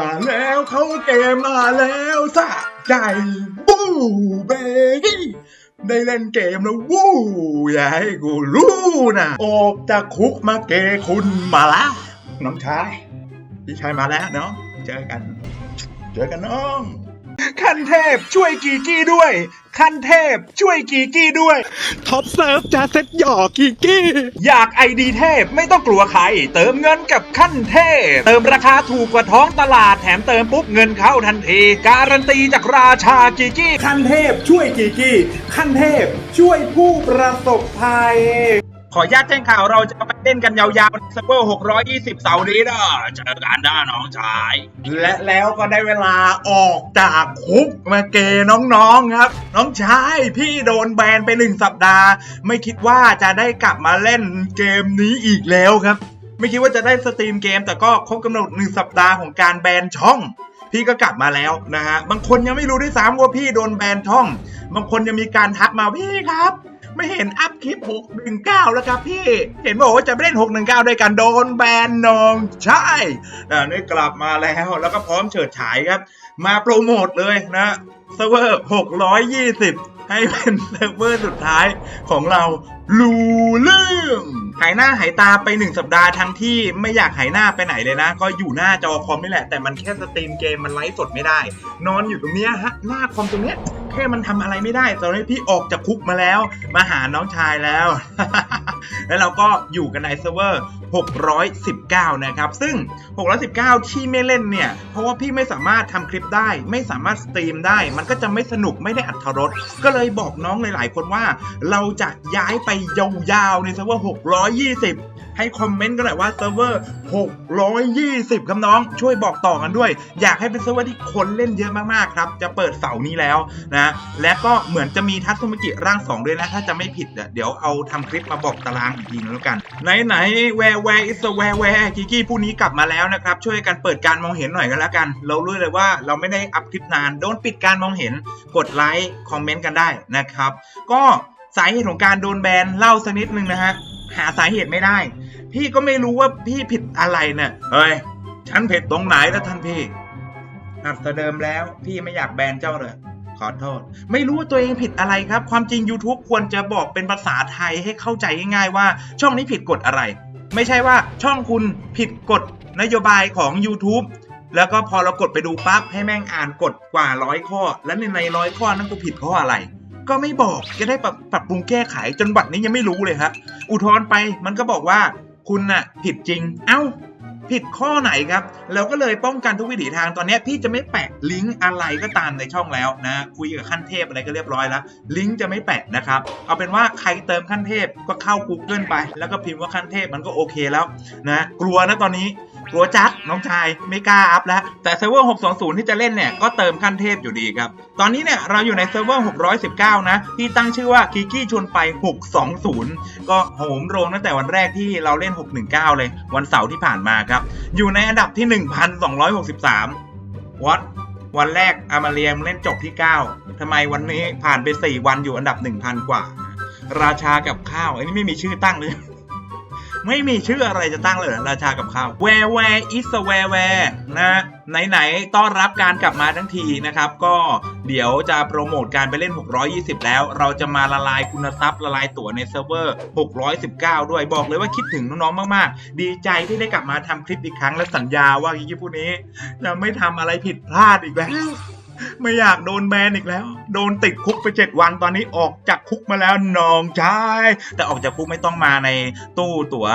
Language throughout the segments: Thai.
มาแล้วเขาเกมมาแล้วสะใจวู้เบบี้ได้เล่นเกมแล้ววู้อย่าให้กูรู้นะออกจากคุกมาเกคุณมาละน้องชายพี่ชายมาแล้วเนาะเจอกัน เจอกันน้อง ขั้นเทพช่วยกีกี้ด้วย ขั้นเทพช่วยกีกี้ด้วย ท็อปเซิร์ฟจะเซ็ตหยอกกิกกี้ อยากไอดีเทพไม่ต้องกลัวใคร เติมเงินกับขั้นเทพ เติมราคาถูกกว่าท้องตลาดแถมเติมปุ๊บเงินเข้าทันที การันตีจากราชากิกี้ ขั้นเทพช่วยกิกกี้ ขั้นเทพช่วยผู้ประสบภัย ขออนุญาตแจ้งข่าวเราจะไปเล่นกันยาวๆในซิร์ฟเวอร์620 เสาร์นี้นะเจอกันด้าน้องชาย และแล้วก็ได้เวลาออกจากคุกมาเกน้องๆครับ น้องชายพี่โดนแบนไปหนึ่งสัปดาห์ ไม่คิดว่าจะได้กลับมาเล่นเกมนี้อีกแล้วครับ ไม่คิดว่าจะได้สตรีมเกม แต่ก็ครบกำหนดหนึ่งสัปดาห์ของการแบนช่อง พี่ก็กลับมาแล้วนะฮะบางคนยังไม่รู้ด้วยซ้ำว่าพี่โดนแบนช่อง บางคนยังมีการทักมาพี่ครับ ไม่เห็นอัพคลิป 619 แล้วครับพี่ เห็นบอกว่าจะไปเล่น 619 ด้วยกันโดนแบนนองใช่แต่นี่กลับมาแล้วแล้วก็พร้อมเฉิดฉายครับ มาโปรโมทเลยนะเซิร์ฟเวอร์ 620 ให้เป็นเซิร์ฟเวอร์สุดท้ายของเรารู้เรื่อง หายหน้าหายตาไปหนึ่งสัปดาห์ทั้งที่ไม่อยากหายหน้าไปไหนเลยนะ ก็อยู่หน้าจอคอมนี่แหละ แต่มันแค่สตรีมเกมมันไลฟ์สดไม่ได้ นอนอยู่ตรงเนี้ยฮะหน้าคอมตรงเนี้ยแค่มันทำอะไรไม่ได้ตอนนี้พี่ออกจากคุกมาแล้ว มาหาน้องชายแล้ว แล้วเราก็อยู่กันในเซิร์ฟเวอร์ 619 นะครับ ซึ่ง 619 ที่ไม่เล่นเนี่ย เพราะว่าพี่ไม่สามารถทำคลิปได้ ไม่สามารถสตรีมได้ มันก็จะไม่สนุกไม่ได้อัธรสก็เลยบอกน้องหลาย ๆ คนว่า เราจะย้ายไปยาวๆในเซิร์ฟเวอร์620 ให้คอมเมนต์กันหน่อยว่าเซิร์ฟเวอร์ 620 ครับน้อง ช่วยบอกต่อกันด้วย อยากให้เป็นเซิร์ฟเวอร์ที่คนเล่นเยอะมากๆครับ จะเปิดเสาร์นี้แล้วนะ และก็เหมือนจะมีทัศนกิร่าง 2 ด้วยนะ ถ้าจะไม่ผิด เดี๋ยวเอาทำคลิปมาบอกตารางอีกทีนึงแล้วกัน ไหนไหนแวร์แวร์อิสแวร์แวร์กิกี้ผู้นี้กลับมาแล้วนะครับ ช่วยกันเปิดการมองเห็นหน่อยกันแล้วกัน เรารู้เลยว่าเราไม่ได้อัพคลิปนาน โดนปิดการมองเห็น กดไลค์คอมเมนต์กันได้นะครับ ก็ สาเหตุของการโดนแบนเล่าสักนิดนึงนะฮะหาสาเหตุไม่ได้ พี่ก็ไม่รู้ว่าพี่ผิดอะไรเนี่ยเฮ้ยฉันผิดตรงไหนแล้วท่านพี่อัดเดิมแล้วพี่ไม่อยากแบนเจ้าเลยขอโทษ ไม่รู้ว่าตัวเองผิดอะไรครับ ความจริง YouTube ควรจะบอกเป็นภาษาไทยให้เข้าใจง่ายๆว่าช่องนี้ผิดกฎอะไร ไม่ใช่ว่าช่องคุณผิดกฎนโยบายของ YouTube แล้วก็พอเรากดไปดูปั๊บให้แม่งอ่านกฎกว่าร้อยข้อ แล้วในในร้อยข้อนั้นกูผิดข้ออะไร ก็ไม่บอกจะได้ปรับปรับปรุงแก้ไขจนบัดนี้ยังไม่รู้เลยครับอุทธรณ์ไปมันก็บอกว่าคุณน่ะผิดจริง เอ้า ผิดข้อไหนครับ เราก็เลยป้องกันทุกวิถีทางตอนนี้พี่จะไม่แปะลิงก์อะไรก็ตามในช่องแล้วนะ คุยกับขั้นเทพอะไรก็เรียบร้อยแล้ว ลิงก์จะไม่แปะนะครับ เอาเป็นว่าใครเติมขั้นเทพก็เข้า Google ไป แล้วก็พิมพ์ว่าขั้นเทพมันก็โอเคแล้วนะ กลัวนะตอนนี้ กลัวจัดน้องชายไม่กล้าอัพแล้ว แต่เซิร์ฟเวอร์ 620 ที่จะเล่นเนี่ยก็เติมขั้นเทพอยู่ดีครับ ตอนนี้เนี่ยเราอยู่ในเซิร์ฟเวอร์ 619 นะ ที่ตั้งชื่อว่ากิกี้ชวนไป 620 ก็โหมโรงตั้งแต่วันแรกที่เราเล่น 619 เลยวันเสาร์ที่ผ่านมาครับ อยู่ในอันดับที่ 1,263วัดวันแรกอามาเรียมเล่นจบที่ 9ทำไมวันนี้ผ่านไป 4 วันอยู่อันดับ 1,000 กว่า ราชากับข้าว อันนี้ไม่มีชื่อตั้งเลย ไม่มีชื่ออะไรจะตั้งเลยราชากับข้าว Where Where is Where Where นะไหนๆต้อนรับการกลับมาทั้งทีนะครับ ก็เดี๋ยวจะโปรโมทการไปเล่น 620 แล้ว เราจะมาละลายคุณทรัพย์ละลายตั๋วในเซิร์ฟเวอร์ 619 ด้วยบอกเลยว่าคิดถึงน้องๆ มากๆ ดีใจที่ได้กลับมาทำคลิปอีกครั้งและสัญญาว่ากิกพูดนี้ จะไม่ทำอะไรผิดพลาดอีกแล้ว ไม่อยากโดนแบนอีกแล้ว โดนติดคุกไป7วันตอนนี้ออกจากคุกมาแล้วน้องชายแต่ออกจากคุกไม่ต้องมาในตู้ตั๋ว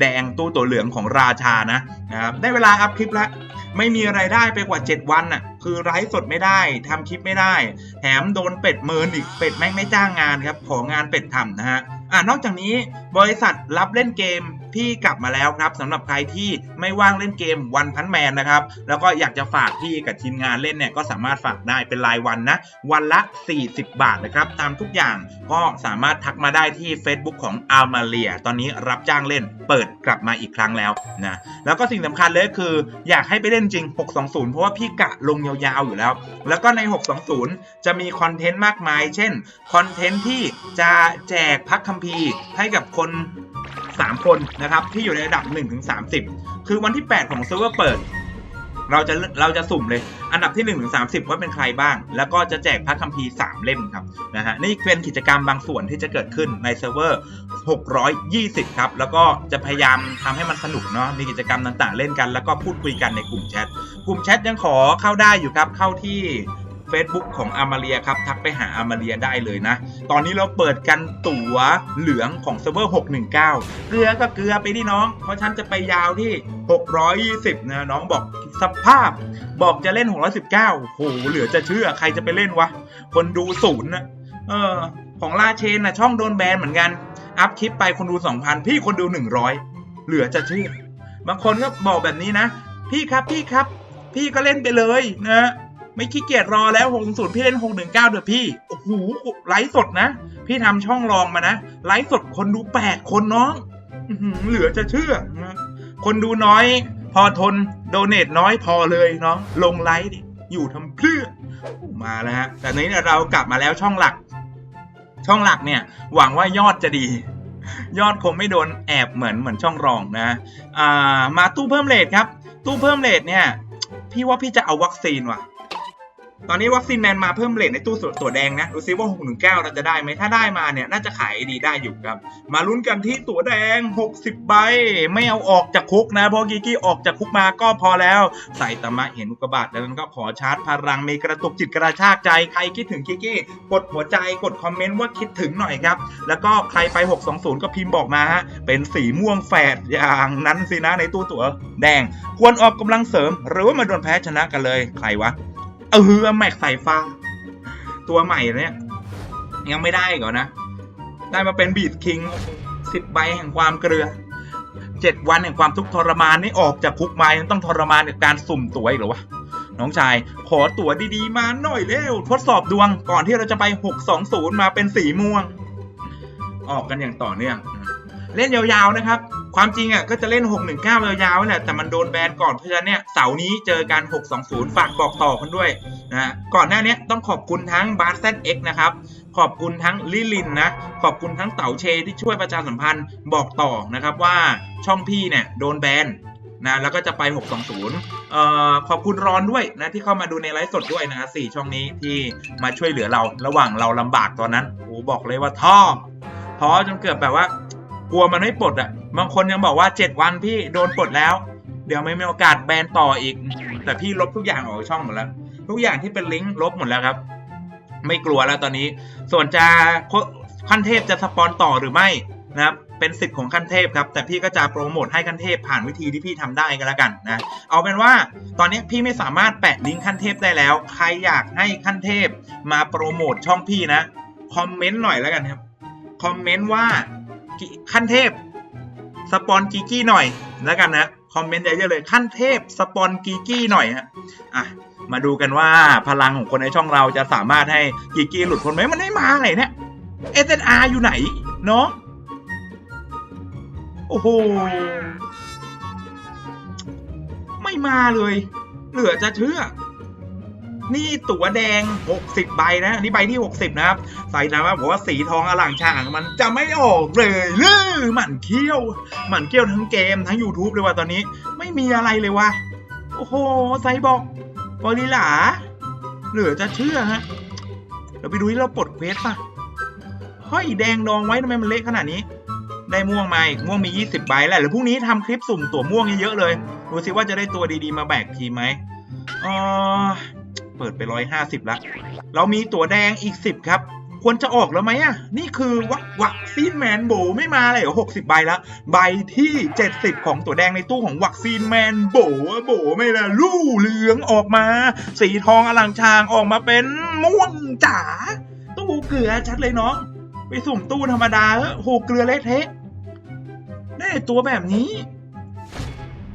แดงตู้ตั๋วเหลืองของราชานะนะครับได้เวลาอัพคลิปแล้วไม่มีไรายได้ไปกว่า 7 วันน่ะ คือไลฟ์สดไม่ได้ทำคลิปไม่ได้ แถมโดนเป็ดเมินอีกเป็ดแม่งไม่จ้างงานครับของานเป็ดทำนะฮะ อ่านอกจากนี้บริษัทรับเล่นเกมที่กลับมาแล้วครับสำหรับใครที่ไม่ว่างเล่นเกมวันพันแมนนะครับ แล้วก็อยากจะฝากพี่กับทีมงานเล่นเนี่ยก็สามารถฝากได้เป็นรายวันนะ วันละ 40 บาทนะครับ ตามทุกอย่างก็สามารถทักมาได้ที่ Facebook ของ a l m a l i a ตอนนี้รับจ้างเล่นเปิดกลับมาอีกครั้งแล้วนะแล้วก็สิ่งสำคัญเลยคือ อยากให้ไปเล่นจริง 620 เพราะว่าพี่กะลงยาวๆอยู่แล้ว แล้วก็ใน 620 จะมีคอนเทนต์มากมาย เช่นคอนเทนต์ที่จะแจกพักคัมภีร์ให้กับคน 3 คนนะครับที่อยู่ในระดับ1-30 คือวันที่ 8 ของเซิร์ฟเวอร์เปิด เราจะเราจะสุ่มเลย อันดับที่1นถึงสาว่าเป็นใครบ้าง แล้วก็จะแจกพระคัมภีร์ 3 เล่มครับนะฮะนี่เป็นกิจกรรมบางส่วนที่จะเกิดขึ้นในเซิร์ฟเวอร์ 620 ครับ แล้วก็จะพยายามทำให้มันสนุกเนาะมีกิจกรรมต่างๆ เล่นกัน แล้วก็พูดคุยกันในกลุ่มแชทกลุ่มแชทยังขอเข้าได้อยู่ครับเข้าที่ Facebook ของอามาเรียครับ ทักไปหาอามาเรียได้เลยนะ ตอนนี้เราเปิดกันตั๋วเหลืองของเซิร์ฟเวอร์ 619 เกลือก็เกลือไปที่น้อง เพราะฉันจะไปยาวที่ 620 นะ น้องบอกสภาพ บอกจะเล่น 619โหเหลือจะเชื่อใครจะไปเล่นวะ คนดูศูนย์นะเออ ของลาเชนนะช่องโดนแบนเหมือนกัน อัพคลิปไปคนดู 2,000 พี่คนดู 100 เหลือจะเชื่อบางคนก็บอกแบบนี้นะ พี่ครับพี่ครับ พี่ก็เล่นไปเลยนะ ไม่ขี้เกียจรอแล้ว6 0พี่เล่น619เดี๋ยวพี่ โอ้โห ไลฟ์สดนะ พี่ทำช่องรองมานะ ไลฟ์สดคนดู8คนน้องเหลือจะเชื่อ คนดูน้อย พอทน โดเนทน้อยพอเลยน้อง ลงไลฟ์ดิอยู่ทำเพื่อ มาแล้วฮะ แต่นี้นเรากลับมาแล้วช่องหลัก ช่องหลักเนี่ย หวังว่ายอดจะดี ยอดคงไม่โดนแอบเหมือนเหมือนช่องรองนะอ่ามาตู้เพิ่มเลทครับ ตู้เพิ่มเลทเนี่ย พี่ว่าพี่จะเอาวัคซีนว่ะ ตอนนี้วัคซีนแมนมาเพิ่มเลทในตู้ตัวแดงนะดูซิว่า 619 เราจะได้ไหมถ้าได้มาเนี่ย น่าจะขายดีได้อยู่ครับ มาลุ้นกันที่ตัวแดง 60 ใบ ไม่เอาออกจากคุกนะ เพราะกิกกี้ออกจากคุกมาก็พอแล้ว ใส่ตะมะเห็นอุกบาตแล้วนั้นก็ขอชาร์จพลังมีกระตุกจิตกระชากใจ ใครคิดถึงกิกกี้กดหัวใจกดคอมเมนต์ว่าคิดถึงหน่อยครับ แล้วก็ใครไป 620 ก็พิมพ์บอกมาฮะเป็นสีม่วงแฝดอย่างนั้นสินะในตู้ตัวแดง ควรออกกำลังเสริม หรือว่ามาโดนแพ้ชนะกันเลยใครวะ เออแม็กใส่ฟ้า ตัวใหม่เนี่ยยังไม่ได้ก่อนนะ ได้มาเป็นบีดคิงสิบใบแห่งความเกลือเจ็ดวันแห่งความทุกข์ทรมานนี่ออกจากคุกมายังต้องทรมานกับการสุ่มตั๋วอีกเหรอวะน้องชายขอตั๋วดีๆมาหน่อยเร็ว ทดสอบดวงก่อนที่เราจะไป 620 มาเป็นสีม่วง ออกกันอย่างต่อเนื่อง เล่นยาวๆนะครับ ความจริงอะก็จะเล่น 619 ยาวๆแหละแต่มันโดนแบนก่อนเพราะฉะนั้นเนี่ยเสาร์นี้เจอกัน 620 ฝากบอกต่อกันด้วยนะก่อนหน้านี้ต้องขอบคุณทั้งบาร์เซตเอ็กนะครับขอบคุณทั้งลิลินนะ ขอบคุณทั้งเต๋าเชที่ช่วยประชาสัมพันธ์บอกต่อนะครับว่าช่องพี่เนี่ยโดนแบนนะแล้วก็จะไป 620เอ่อขอบคุณรอนด้วยนะที่เข้ามาดูในไลฟ์สดด้วยนะฮะสี่ช่องนี้ที่มาช่วยเหลือเรา ระหว่างเราลำบากตอนนั้นโอ้บอกเลยว่าท้อท้อจนเกือบแบบว่า กลัวมันไม่ปลดอะ บางคนยังบอกว่า 7 วันพี่โดนปลดแล้ว เดี๋ยวไม่มีโอกาสแบนต่ออีก แต่พี่ลบทุกอย่างออกจากช่องหมดแล้ว ทุกอย่างที่เป็นลิงก์ลบหมดแล้วครับ ไม่กลัวแล้วตอนนี้ ส่วนจะขั้นเทพจะสปอนต่อหรือไม่นะครับเป็นสิทธิ์ของขั้นเทพครับ แต่พี่ก็จะโปรโมทให้ขั้นเทพผ่านวิธีที่พี่ทำได้ก็แล้วกันนะ เอาเป็นว่าตอนนี้พี่ไม่สามารถแปะลิงก์ขั้นเทพได้แล้ว ใครอยากให้ขั้นเทพมาโปรโมทช่องพี่นะ คอมเมนต์หน่อยแล้วกันครับ คอมเมนต์ว่า ขั้นเทพสปอนกีกี้หน่อยแล้วกันนะคอมเมนต์เยอะๆเลยขั้นเทพสปอนกีกี้หน่อยฮะอะมาดูกันว่าพลังของคนในช่องเราจะสามารถให้กีกี้หลุดพ้นไหมมันไม่มาไหนเนี่ย SNR อยู่ไหนเนาะโอ้โหไม่มาเลย เหลือจะเชื่อ นี่ตั๋วแดง 60 ใบนะนี่ใบที่ 60 นะครับ ใส่นะว่าบอกว่าสีทองอล่างช่างมันจะไม่ออกเลยหรือหมันเขี้ยวหมันเขี้ยวทั้งเกมทั้ง YouTube เลยว่าตอนนี้ไม่มีอะไรเลยว่ะโอ้โหไซบอกกอริลลาเหลือจะเชื่อฮะเดี๋ยวไปดูที่เราปลดเควสป่ะเฮ้ยแดงดองไว้ทำไมมันเละขนาดนี้ ได้ม่วงมาอีกม่วงมี 20 ใบแหล้วเดี๋ยวพรุ่งนี้ทำคลิปสุ่มตัวม่วงเยอะๆเลยดูสิว่าจะได้ตัวดีๆมาแบกทีมไหมเออ เปิดไป150ละเรามีตัวแดงอีก10ครับ ควรจะออกแล้วไหมอะ นี่คือวักวักซีนแมนโบไม่มาเลยเหรอ60ใบล้วใบที่70ของตัวแดงในตู้ของวักซีนแมนโบอะโบไม่ละลู่เหลืองออกมา สีทองอลังชางออกมาเป็นม่วงจ๋าตู้เกลือชัดเลยน้อง ไปสุ่มตู้ธรรมดาเออโหเกลือเละเทะได้ตัวแบบนี้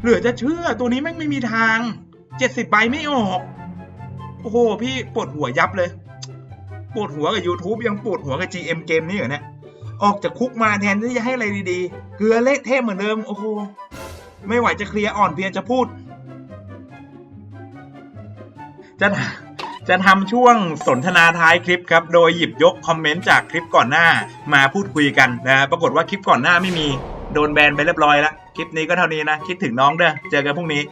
เหลือจะเชื่อตัวนี้แม่งไม่มีทาง70ใบไม่ออก อ้โหพี่ปวดหัวยับเลยปวดหัวกับ YouTube ยังปวดหัวกับ GM เกมนี้เหรอเนี่ยออกจากคุกมาแทนที่จะให้อะไรดีๆเกลือเละเทะเหมือนเดิมโอ้โหไม่ไหวจะเคลียร์อ่อนเพียจะพูด จะจะทำช่วงสนทนาท้ายคลิปครับ โดยหยิบยกคอมเมนต์จากคลิปก่อนหน้ามาพูดคุยกันนะปรากฏว่าคลิปก่อนหน้าไม่มีโดนแบนไปเรียบร้อยแล้ว คลิปนี้ก็เท่านี้นะ คิดถึงน้องเด้อเจอกันพรุ่งนี้